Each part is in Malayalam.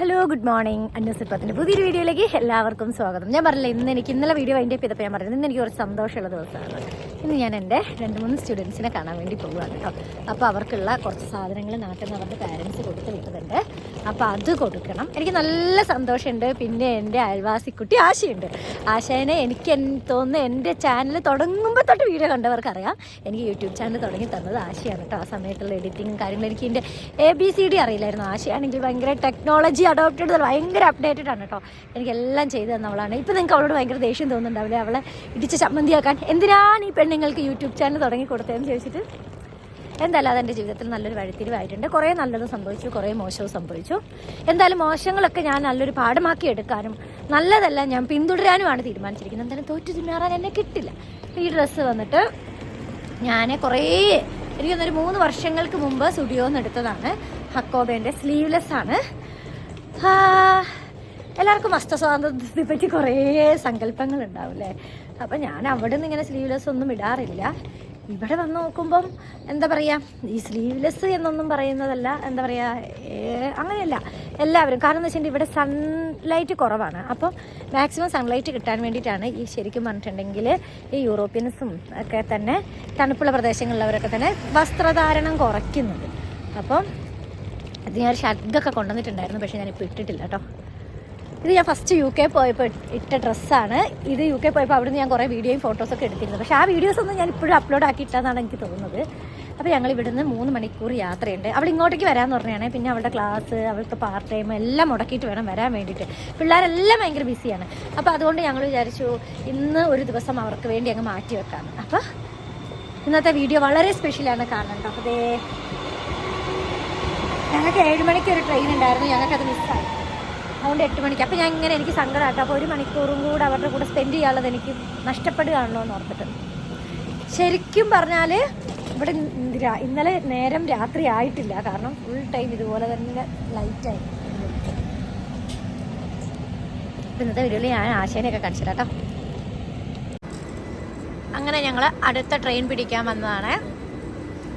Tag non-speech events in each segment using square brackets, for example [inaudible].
ഹലോ ഗുഡ് മോർണിംഗ് അന്വേഷിപ്പത്തിന്റെ പുതിയൊരു വീഡിയോയിലേക്ക് എല്ലാവർക്കും സ്വാഗതം. ഞാൻ പറഞ്ഞില്ല ഇന്ന് എനിക്ക് ഇന്നലെ വീഡിയോ അതിന്റെ ചെയ്തപ്പോൾ ഞാൻ പറഞ്ഞത് ഇന്ന് എനിക്ക് കുറച്ച് സന്തോഷമുള്ള ദിവസമാണ്. ഇന്ന് ഞാൻ എന്റെ രണ്ട് മൂന്ന് സ്റ്റുഡൻസിനെ കാണാൻ വേണ്ടി പോവുകയാണ് കേട്ടോ. അപ്പോൾ അവർക്കുള്ള കുറച്ച് സാധനങ്ങൾ നാട്ടിൽ നിന്ന് അവരുടെ പാരൻസ് കൊടുത്ത് വിട്ടതുണ്ട്. അപ്പോൾ അത് കൊടുക്കണം. എനിക്ക് നല്ല സന്തോഷമുണ്ട്. പിന്നെ എന്റെ അയൽവാസിക്കുട്ടി ആശയുണ്ട്. ആശയനെ എനിക്ക് തോന്നുന്നു എന്റെ ചാനൽ തുടങ്ങുമ്പോൾ തൊട്ട് വീഡിയോ കണ്ടവർക്കറിയാം. എനിക്ക് യൂട്യൂബ് ചാനൽ തുടങ്ങി തന്നത് ആശയാണ് കേട്ടോ. ആ സമയത്തുള്ള എഡിറ്റിങ്ങും കാര്യങ്ങളും എനിക്ക് എന്റെ എ ബി സി ഡി അറിയില്ലായിരുന്നു. ആശയാണെങ്കിൽ ഭയങ്കര ടെക്നോളജി അഡോപ്റ്റഡ് ഭയങ്കര അപ്ഡേറ്റഡ് ആണ് കേട്ടോ. എനിക്കെല്ലാം ചെയ്തു തന്നവളാണ്. ഇപ്പം നിങ്ങൾക്ക് അവളോട് ഭയങ്കര ദേഷ്യം തോന്നുന്നുണ്ടാവില്ലേ? അവളെ ഇടിച്ച് ചമ്മന്തിയാക്കാൻ. എന്തിനാണ് ഈ പെണ്ണുങ്ങൾക്ക് യൂട്യൂബ് ചാനൽ തുടങ്ങി കൊടുത്തതെന്ന് ചോദിച്ചിട്ട് എന്തായാലും അതെന്റെ ജീവിതത്തിൽ നല്ലൊരു വഴിത്തിരിവായിട്ടുണ്ട്. കുറേ നല്ലതും സംഭവിച്ചു കുറേ മോശവും സംഭവിച്ചു. എന്തായാലും മോശങ്ങളൊക്കെ ഞാൻ നല്ലൊരു പാഠമാക്കി എടുക്കാനും നല്ലതെല്ലാം ഞാൻ പിന്തുടരാനുമാണ് തീരുമാനിച്ചിരിക്കുന്നത്. എന്തായാലും തോറ്റു തിന്നാറാൻ എന്നെ കിട്ടില്ല. ഈ ഡ്രസ്സ് വന്നിട്ട് ഞാൻ കുറേ എനിക്കൊന്നൊരു മൂന്ന് വർഷങ്ങൾക്ക് മുമ്പ് സ്റ്റുഡിയോന്ന് എടുത്തതാണ്. ഹക്കോബേന്റെ സ്ലീവ്ലെസ് ആണ്. എല്ലാവർക്കും വസ്ത്രസ്വാതന്ത്ര്യത്തെ പറ്റി കുറേ സങ്കല്പങ്ങൾ ഉണ്ടാവില്ലേ അപ്പം ഞാൻ അവിടെ നിന്ന് ഇങ്ങനെ സ്ലീവ്ലെസ് ഒന്നും ഇടാറില്ല. ഇവിടെ വന്ന് നോക്കുമ്പം എന്താ പറയുക ഈ സ്ലീവ്ലെസ് എന്നൊന്നും പറയുന്നതല്ല എന്താ പറയുക അങ്ങനെയല്ല. എല്ലാവരും കാരണം എന്ന് വെച്ചിട്ടുണ്ടെങ്കിൽ ഇവിടെ സൺലൈറ്റ് കുറവാണ്. അപ്പം മാക്സിമം സൺലൈറ്റ് കിട്ടാൻ വേണ്ടിയിട്ടാണ് ഈ ശരിക്കും പറഞ്ഞിട്ടുണ്ടെങ്കിൽ ഈ യൂറോപ്യൻസും ഒക്കെ തന്നെ തണുപ്പുള്ള പ്രദേശങ്ങളിലുള്ളവരൊക്കെ തന്നെ വസ്ത്രധാരണം കുറയ്ക്കുന്നത്. അപ്പം അത് ഞാൻ ഷർട്ടൊക്കെ കൊണ്ടുവന്നിട്ടുണ്ടായിരുന്നു പക്ഷേ ഞാനിപ്പോൾ ഇട്ടിട്ടില്ല കേട്ടോ. ഇത് ഞാൻ ഫസ്റ്റ് യു കെ പോയപ്പോൾ ഇട്ട ഡ്രസ്സാണ് ഇത് യു കെ പോയപ്പോൾ അവിടുന്ന് ഞാൻ കുറേ വീഡിയോയും ഫോട്ടോസൊക്കെ എടുത്തിരുന്നു. പക്ഷേ ആ വീഡിയോസ് ഒന്നും ഞാൻ ഇപ്പോഴും അപ്ലോഡ് ആക്കിയിട്ടാണെന്നാണ് എനിക്ക് തോന്നുന്നത്. അപ്പോൾ ഞങ്ങൾ ഇവിടുന്ന് മൂന്ന് മണിക്കൂർ യാത്രയുണ്ട്. അവൾ ഇങ്ങോട്ടേക്ക് വരാമെന്ന് പറഞ്ഞാണ്. പിന്നെ അവളുടെ ക്ലാസ് അവൾക്ക് പാർട്ട് ടൈം എല്ലാം മുടക്കിയിട്ട് വേണം വരാൻ വേണ്ടിയിട്ട്. പിള്ളേരെല്ലാം ഭയങ്കര ബിസിയാണ് അപ്പോൾ അതുകൊണ്ട് ഞങ്ങൾ വിചാരിച്ചു ഇന്ന് ഒരു ദിവസം അവർക്ക് വേണ്ടി അങ്ങ് മാറ്റി വെക്കാം. അപ്പോൾ ഇന്നത്തെ വീഡിയോ വളരെ സ്പെഷ്യലാണ് കാണേണ്ടത്. അപ്പോൾ ഞങ്ങൾക്ക് ഏഴ് മണിക്ക് ഒരു ട്രെയിൻ ഉണ്ടായിരുന്നു. ഞങ്ങൾക്കത് മിസ്സായി അതുകൊണ്ട് എട്ട് മണിക്ക്. അപ്പോൾ ഞാൻ ഇങ്ങനെ എനിക്ക് സങ്കടമാട്ടോ അപ്പോൾ ഒരു മണിക്കൂറും കൂടെ അവരുടെ കൂടെ സ്പെൻഡ് ചെയ്യാനുള്ളത് എനിക്ക് നഷ്ടപ്പെടുകയാണല്ലോ എന്ന് ഓർത്തിട്ട്. ശരിക്കും പറഞ്ഞാൽ ഇവിടെ ഇന്നലെ നേരം രാത്രി ആയിട്ടില്ല. കാരണം ഫുൾ ടൈം ഇതുപോലെ തന്നെ ലൈറ്റായി ഇന്നത്തെ വീഡിയോയിൽ ഞാൻ ആശയനെയൊക്കെ കാണിച്ചില്ല കേട്ടോ അങ്ങനെ ഞങ്ങൾ അടുത്ത ട്രെയിൻ പിടിക്കാൻ വന്നതാണ്.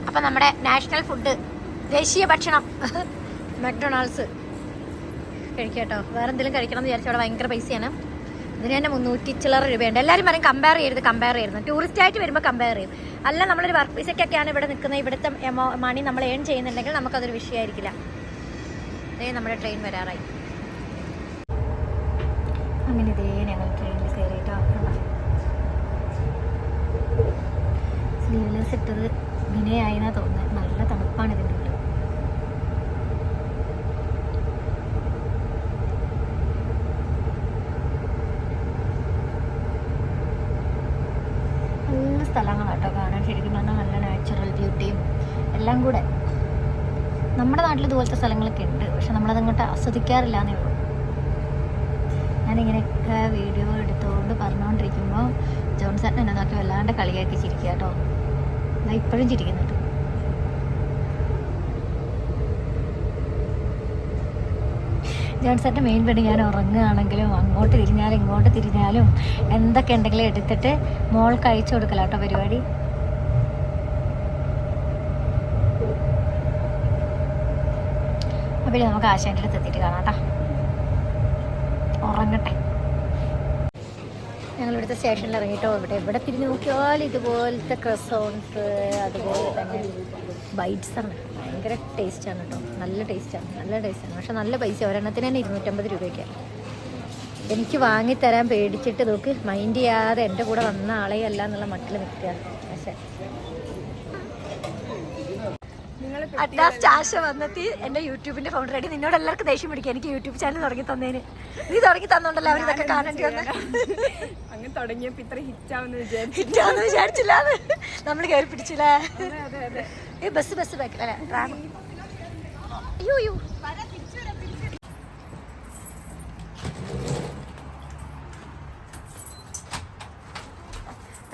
അപ്പം നമ്മുടെ നാഷണൽ ഫുഡ് ദേശീയ ഭക്ഷണം [laughs] മക്ഡൊണാൾഡ്സ് കഴിക്കട്ടോ. വേറെ എന്തെങ്കിലും കഴിക്കണം എന്ന് വിചാരിച്ചാൽ അവിടെ ഭയങ്കര പൈസയാണ്. ഇതിന് തന്നെ മുന്നൂറ്റി ചില്ലറ രൂപയുണ്ട്. എല്ലാവരും പറയും കമ്പയർ ചെയ്യരുത് കമ്പയർ ചെയ്യരുത്. ടൂറിസ്റ്റ് ആയിട്ട് വരുമ്പോൾ കമ്പയർ ചെയ്യും. അല്ല നമ്മളൊരു വർക്ക് വിസയ്ക്കൊക്കെയാണ് ഇവിടെ നിൽക്കുന്നത്. ഇവിടുത്തെ മണി നമ്മൾ ഏൺ ചെയ്യുന്നുണ്ടെങ്കിൽ നമുക്കതൊരു വിഷയമായിരിക്കില്ല. അതേ നമ്മുടെ ട്രെയിൻ വരാറായി. അങ്ങനെ ഇതേ ഞങ്ങൾ ട്രെയിനിൽ കയറിയിട്ടോ സ്ലീവ്ലെസ് ഇട്ടത് വിനയായിന്നാ തോന്നുന്നത് നല്ല തണുപ്പാണ് ഇതിന്റെ ഉള്ളിൽ നല്ല സ്ഥലങ്ങളാണ് കേട്ടോ കാണാൻ. ശരിക്കും പറഞ്ഞാൽ നല്ല നാച്ചുറൽ ബ്യൂട്ടിയും എല്ലാം കൂടെ. നമ്മുടെ നാട്ടിൽ ഇതുപോലത്തെ സ്ഥലങ്ങളൊക്കെ ഉണ്ട്. പക്ഷെ നമ്മളതങ്ങോട്ട് ആസ്വദിക്കാറില്ല എന്നേ ഉള്ളൂ. ഞാനിങ്ങനെയൊക്കെ വീഡിയോ എടുത്തുകൊണ്ട് പറഞ്ഞുകൊണ്ടിരിക്കുമ്പോൾ ജോൺസൺ എന്നെ നോക്കി വല്ലാണ്ട് കളിയാക്കി ചിരിക്കുക കേട്ടോ. ഇപ്പോഴും ചിരിക്കുന്നുണ്ട്. ജോൺസന്റെ മെയിൻ പണി ഞാൻ ഉറങ്ങുകയാണെങ്കിലും അങ്ങോട്ട് തിരിഞ്ഞാലും ഇങ്ങോട്ട് തിരിഞ്ഞാലും എന്തൊക്കെ ഉണ്ടെങ്കിലും എടുത്തിട്ട് മോൾക്ക് അയച്ചു കൊടുക്കല കേട്ടോ പരിപാടി. അപ്പോൾ നമുക്ക് ആശാന്റെ അടുത്ത് എത്തിയിട്ട് കാണാം കേട്ടോ ഉറങ്ങട്ടെ. ഞങ്ങൾ ഇവിടുത്തെ സ്റ്റേഷനിൽ ഇറങ്ങിയിട്ടോ ഇവിടെ എവിടെ തിരിഞ്ഞ് നോക്കിയാൽ ഇതുപോലത്തെ ക്രസോൺസ് അതുപോലെ തന്നെ ആണ്. ഭയങ്കര ടേസ്റ്റാണ് കേട്ടോ നല്ല ടേസ്റ്റാണ്. നല്ല ടേസ്റ്റാണ്. പക്ഷെ നല്ല പൈസ. ഒരെണ്ണത്തിന് തന്നെ ഇരുന്നൂറ്റമ്പത് രൂപയ്ക്കാണ് എനിക്ക് വാങ്ങിത്തരാൻ പേടിച്ചിട്ട് നോക്ക്. മൈൻഡ് ചെയ്യാതെ എന്റെ കൂടെ വന്ന ആളെ അല്ല എന്നുള്ള മട്ടിൽ നിൽക്കുക. പക്ഷേ. അറ്റാസ്റ്റ് ആശ വന്നെത്തി. എന്റെ യൂട്യൂബിന്റെ ഫൗണ്ടർ ആയിട്ട് നിന്നോട് എല്ലാവർക്കും ദേഷ്യം പിടിക്കുക. എനിക്ക് യൂട്യൂബ് ചാനൽ തുടങ്ങി തന്നേന്. നീ തുടങ്ങി തന്നോണ്ടല്ലോ അവർ ഇതൊക്കെ കാണേണ്ടി വന്നെ? അങ്ങനെ തുടങ്ങിയപ്പോ ഇത്ര ഹിറ്റാവുന്ന ഹിറ്റാവുന്ന വിചാരിച്ചില്ല നമ്മൾ കയറി പിടിച്ചില്ലേ? ഈ ബസ് ബസ് ബാക്കിൽ അല്ലേ അയ്യോ അയ്യോ.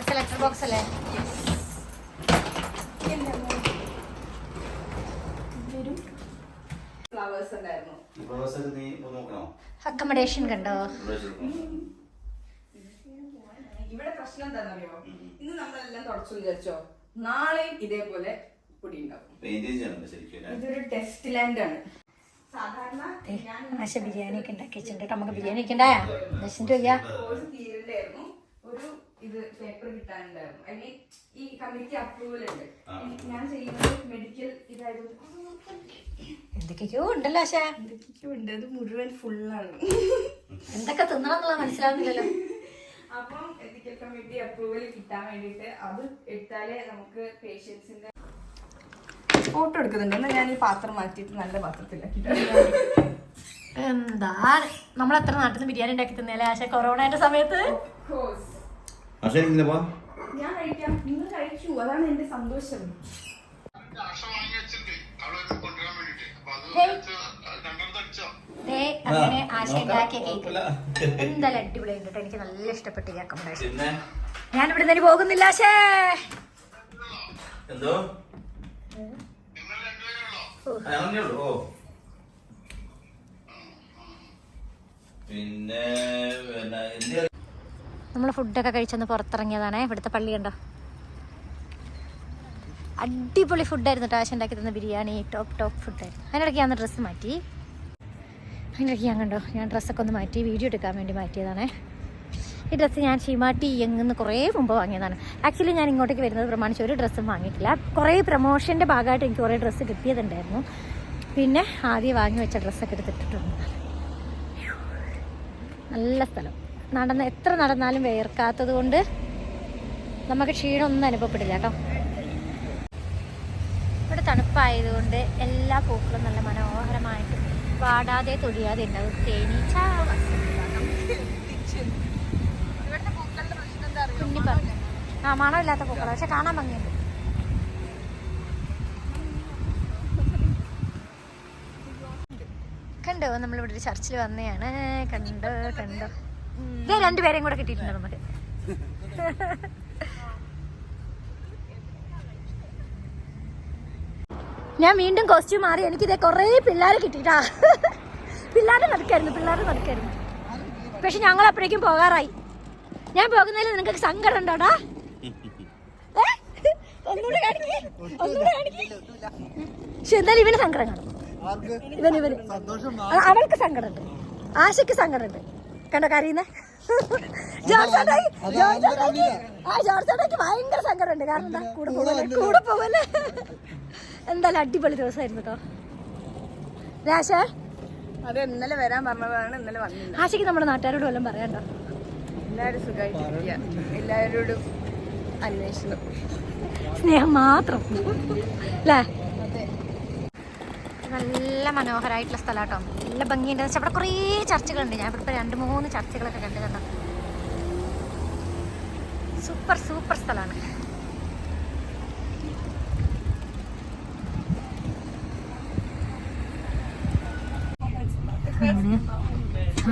ലെറ്റർ ബോക്സ് അല്ലേ? അക്കമഡേഷൻ കണ്ടോ? ഇവിടെ പ്രശ്നം എന്താണെന്നറിയോ? ഇന്ന് നമ്മളെല്ലാം തുടച്ചു വിചാരിച്ചോ? നാളെയും ഇതേപോലെ പൊടി ഉണ്ടാവും? ഇതൊരു ടെസ്റ്റ് ലാൻഡ് ആണ്. സാധാരണ ഞാൻ ആശ ബിരിയാണി ഒക്കെ ഉണ്ടാക്കി വെച്ചിട്ടുണ്ട് നമുക്ക് ബിരിയാണി ദശിന്റെ വയ്യ. കോഴ്സ് തീരണ്ടായിരുന്നു ഒരു ഇത് പേപ്പർ കിട്ടാനുണ്ടായിരുന്നു. ഐ മീൻ ഈ കമ്മിറ്റി അപ്രൂവൽ ഉണ്ട്. ഞാൻ ചെയ്യുന്നത് മെഡിക്കൽ ഇതായിരുന്നു എന്തൊക്കെയോ ഉണ്ടല്ലോ ആശ. ഉണ്ട്. അത് മുഴുവൻ ഫുള്ളാണ് എന്തൊക്കെ തിന്നണം എന്നുള്ളത് മനസ്സിലാവുന്നില്ലല്ലോ. അപ്പം എത്തിക്കൽ കമ്മിറ്റി അപ്രൂവൽ കിട്ടാൻ വേണ്ടിയിട്ട് അത് എടുത്താലേ നമുക്ക് പേഷ്യൻസിന്റെ ഫോട്ടോ എടുക്കുന്നുണ്ട്. ഞാൻ ഈ പാത്രം മാറ്റിയിട്ട് നല്ല പാത്രത്തിലാക്കിയിട്ട് എന്താ? നമ്മൾ എത്ര നാട്ടിൽ നിന്ന് ബിരിയാണി ഉണ്ടാക്കി തന്നെ ആശ? കൊറോണയുടെ സമയത്ത്? ഞാൻ കഴിക്കാം. നിങ്ങൾ കഴിച്ചു അതാണ് എന്റെ സന്തോഷം. ദേ, അങ്ങനെ ആശ ഉണ്ടാക്കിയ കേക്ക്. എന്തായാലും അടിപൊളിയുണ്ട് കേട്ടോ. എനിക്ക് നല്ല ഇഷ്ടപ്പെട്ടു അക്കോമഡേഷൻ പിന്നെ? ഞാൻ ഇവിടെ നിന്ന് പോകുന്നില്ല ആശേ. എന്തോ? പിന്നെ നമ്മൾ ഫുഡൊക്കെ കഴിച്ചൊന്ന് പുറത്തിറങ്ങിയതാണേ. ഇവിടുത്തെ പള്ളി കണ്ടോ? അടിപൊളി ഫുഡായിരുന്നു ആശ ഉണ്ടാക്കി തന്ന ബിരിയാണി. Top top ഫുഡായിരുന്നു. അതിനിടയ്ക്ക് ഞാൻ ഡ്രസ്സ് മാറ്റി. അതിനിടയ്ക്ക് ഞാൻ കണ്ടോ ഞാൻ ഡ്രസ്സൊക്കെ ഒന്ന് മാറ്റി വീഡിയോ എടുക്കാൻ വേണ്ടി മാറ്റിയതാണേ. ഈ ഡ്രസ്സ് ഞാൻ ചീമാട്ടി എങ്ങുന്ന് കുറേ മുമ്പ് വാങ്ങിയതാണ്. ആക്ച്വലി ഞാൻ ഇങ്ങോട്ടേക്ക് വരുന്നത് പ്രമാണിച്ച് ഒരു ഡ്രസ്സും വാങ്ങിയിട്ടില്ല. കുറേ പ്രൊമോഷന്റെ ഭാഗമായിട്ട് എനിക്ക് കുറേ ഡ്രസ്സ് കിട്ടിയതുണ്ടായിരുന്നു. പിന്നെ ആദ്യം വാങ്ങി വെച്ച ഡ്രസ്സൊക്കെ എടുത്തിട്ടിട്ടുണ്ട് നല്ല സ്ഥലം. നടന്ന് എത്ര നടന്നാലും വേർക്കാത്തത് കൊണ്ട് നമുക്ക് ക്ഷീണമൊന്നും അനുഭവപ്പെടില്ല കേട്ടോ. ഇവിടെ തണുപ്പായതുകൊണ്ട് എല്ലാ പൂക്കളും നല്ല മനോഹരമായിട്ട് വാടാതെ തൊഴിയാതെ ഉണ്ടാവും. തേനീച്ച ആ മണമില്ലാത്ത പൂക്കള. പക്ഷെ കാണാൻ ഭംഗിയുണ്ട്. കണ്ടോ? നമ്മളിവിടെ ഒരു ചർച്ചിൽ വന്നെയാണ്. കണ്ടോ കണ്ടോ. ഇതേ രണ്ടുപേരെയും കൂടെ കിട്ടിയിട്ടുണ്ട് നമുക്ക്. ഞാൻ വീണ്ടും കോസ്റ്റ്യൂം മാറി. എനിക്കിതേ കുറേ പിള്ളേരെ കിട്ടിയിട്ടാ. പിള്ളേരെ നടക്കായിരുന്നു പിള്ളേരെ നടക്കായിരുന്നു. പക്ഷെ ഞങ്ങൾ അപ്പോഴേക്കും പോകാറായി. ഞാൻ പോകുന്നതിൽ നിനക്ക് സങ്കടം ഉണ്ടോടാ? [laughs] ഒന്നുകൂടെ കാണിക്ക്. ഒന്നുകൂടെ കാണിക്ക്. പക്ഷെ എന്തായാലും ഇവന് സങ്കടം കാണും. ഇവന് ഇവന്. അവൾക്ക് സങ്കടമുണ്ട് ആശയ്ക്ക് സങ്കടമുണ്ട് കണ്ടോ കരയുന്ന? ജോർജേട്ടായിക്ക് ഭയങ്കര സങ്കടമുണ്ട് കാരണം എന്താ? കൂടെ പോവല്ലേ? കൂടെ പോവല്ലേ? എന്തായാലും അടിപൊളി ദിവസമായിരുന്നു കേട്ടോ രാശ അത് ഇന്നലെ വരാൻ പറഞ്ഞതാണ് ഇന്നലെ വന്നില്ല. ആശയ്ക്ക് നമ്മുടെ നാട്ടുകാരോട് വല്ലതും പറയാണ്ടോ എല്ലാവരും സുഖമായിട്ടിരിക്കുക. എല്ലാവരോടും അന്വേഷണം. സ്നേഹം മാത്രം. അല്ലേ നല്ല മനോഹരമായിട്ടുള്ള സ്ഥലം കേട്ടോ നല്ല ഭംഗിയുണ്ട്. പക്ഷെ അവിടെ കുറേ ചർച്ചകളുണ്ട്. ഞാൻ ഇവിടെ രണ്ട് മൂന്ന് ചർച്ചകളൊക്കെ കണ്ടു കണ്ടോ സൂപ്പർ സൂപ്പർ സ്ഥലമാണ് അങ്ങനെ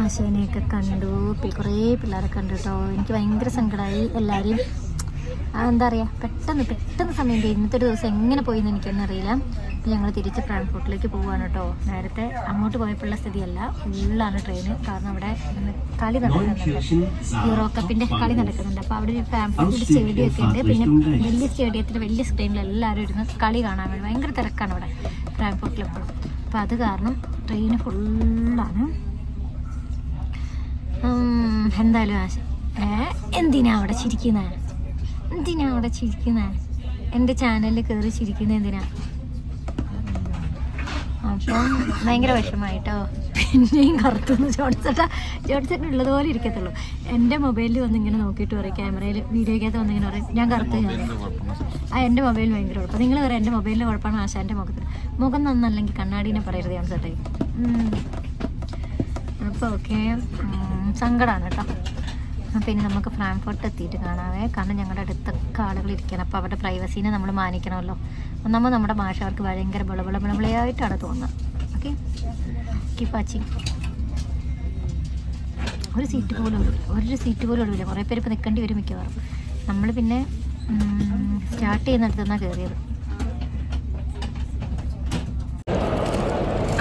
ആശാനെയൊക്കെ കണ്ടു. കുറേ പിള്ളേരെ കണ്ടു കേട്ടോ എനിക്ക് ഭയങ്കര സങ്കടമായി എല്ലാവരെയും എന്താ പറയുക പെട്ടെന്ന് പെട്ടെന്ന് സമയം ഇന്നത്തെ ഒരു ദിവസം എങ്ങനെ പോയി എന്ന് എനിക്കൊന്നും അറിയില്ല. ഞങ്ങൾ തിരിച്ച് ഫ്രാങ്ക്ഫോർട്ടിലേക്ക് പോവാണ് കേട്ടോ. നേരത്തെ അങ്ങോട്ട് പോയപ്പോഴുള്ള സ്ഥിതിയല്ല. ഫുള്ളാണ് ട്രെയിൻ കാരണം അവിടെ കളി നടക്കുന്നുണ്ട്. യൂറോ കപ്പിന്റെ കളി നടക്കുന്നുണ്ട്. അപ്പോൾ അവിടെ ഒരു ഫ്രാങ്ക്ഫോർട്ടിൽ സ്റ്റേഡിയം ഒക്കെ ഉണ്ട്. പിന്നെ വലിയ സ്റ്റേഡിയത്തിൽ വലിയ സ്ക്രീനിൽ എല്ലാവരും ഇരുന്ന് കളി കാണാൻ വേണ്ടി ഭയങ്കര തിരക്കാണ് അവിടെ ഫ്രാങ്ക്ഫോർട്ടിൽ എപ്പോഴും അപ്പോൾ അത് കാരണം ട്രെയിൻ ഫുള്ളാണ് എന്തായാലും ആശ ഏ? എന്തിനാ അവിടെ ചിരിക്കുന്നത് എന്തിനാ അവിടെ ചിരിക്കുന്നത് എന്റെ ചാനലിൽ കയറി ചിരിക്കുന്നത് എന്തിനാ? അപ്പം ഭയങ്കര വിഷമായിട്ടോ? പിന്നെയും കറുത്തുനിന്ന് ജോൺസേട്ട ജോൺസേട്ടൻ ഉള്ളതുപോലെ ഇരിക്കത്തുള്ളൂ. എന്റെ മൊബൈലിൽ വന്ന് ഇങ്ങനെ നോക്കിയിട്ട് പറയും ക്യാമറയിൽ വീഡിയോക്കകത്ത് വന്ന് ഇങ്ങനെ പറയും ഞാൻ കറുത്ത് ആ എന്റെ മൊബൈൽ ഭയങ്കര കുഴപ്പം. നിങ്ങൾ പറയാം എന്റെ മൊബൈലിൽ കുഴപ്പമാണ് ആശാന്റെ മുഖത്ത്? മുഖം നന്നല്ലെങ്കിൽ കണ്ണാടീനെ പറയരുത് ജോൺസേട്ടേ. അപ്പോൾ ഓക്കെ സങ്കടമാണ് കേട്ടോ. പിന്നെ നമുക്ക് ഫ്രാങ്ക്ഫോർട്ട് എത്തിയിട്ട് കാണാവേ. കാരണം ഞങ്ങളുടെ അടുത്തൊക്കെ ആളുകൾ ഇരിക്കണം. അപ്പോൾ അവരുടെ പ്രൈവസീനെ നമ്മൾ മാനിക്കണമല്ലോ. ഒന്നാമത് നമ്മുടെ ഭാഷ അവർക്ക് ഭയങ്കര ബളബള ബളബളയായിട്ടാണ് തോന്നുന്നത്. ഓക്കെ കീപ് വാച്ചിങ് ഒരു സീറ്റ് പോലും ഒഴിവില്ല ഒരു സീറ്റ് പോലും ഒഴിവില്ല കുറേ പേര് ഇപ്പോൾ നിൽക്കേണ്ടി വരും മിക്കവാറും. നമ്മൾ പിന്നെ സ്റ്റാർട്ട് ചെയ്യുന്നിടത്ത് നിന്നാണ് കയറിയത്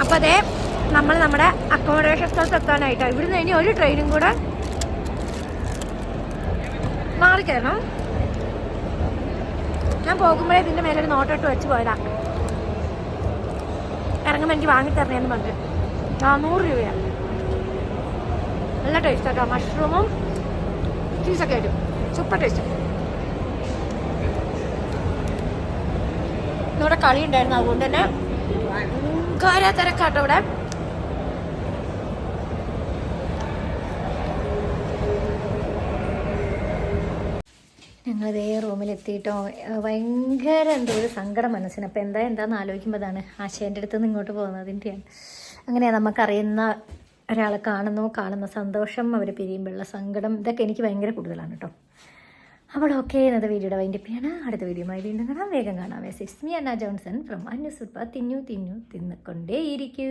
അപ്പോൾ അതേ നമ്മൾ നമ്മുടെ അക്കോമഡേഷൻ സ്ഥലത്ത് എത്താനായിട്ടോ. ഇവിടുന്ന് ഇനി ഒരു ട്രെയിനും കൂടെ മാറി കയറണം. ഞാൻ പോകുമ്പോഴേ ഇതിന്റെ മേലെ ഒരു നോട്ടോട്ട് വെച്ച് പോയതാ. ഇറങ്ങുമ്പോൾ എനിക്ക് വാങ്ങിത്തരണേന്ന് പറഞ്ഞു. നാനൂറ് രൂപയാണ് നല്ല ടേസ്റ്റ് കേട്ടോ മഷ്റൂമും ചീസൊക്കെ ആയിട്ടും. സൂപ്പർ ടേസ്റ്റ് ഇവിടെ കളി ഉണ്ടായിരുന്നു അതുകൊണ്ട് തന്നെ ഭയങ്കര തിരക്കാട്ടോ ഇവിടെ. ഞങ്ങളതേ റൂമിലെത്തിയിട്ടോ. ഭയങ്കര എന്തോ ഒരു സങ്കടം മനസ്സിന്. അപ്പോൾ എന്താ എന്താന്ന് ആലോചിക്കുമ്പോൾ അതാണ് ആശയന്റെ അടുത്ത് നിന്ന് ഇങ്ങോട്ട് പോകുന്നതിന്റെയാണ് അങ്ങനെ നമുക്കറിയുന്ന ഒരാളെ കാണുന്നു കാണുന്ന സന്തോഷം അവർ പിരിയുമ്പോഴുള്ള സങ്കടം ഇതൊക്കെ എനിക്ക് ഭയങ്കര കൂടുതലാണ് കേട്ടോ അപ്പോൾ ഓക്കെ എന്നത് വീഡിയോയുടെ വൈൻഡപ്പിയാണ് അടുത്ത വീഡിയോയുമായി വീണ്ടും കാണാം. വേഗം കാണാം. Message me Anna Johnson from അന്യസുപ്പ തിന്നു തിന്നു തിന്നുകൊണ്ടേയിരിക്കൂ.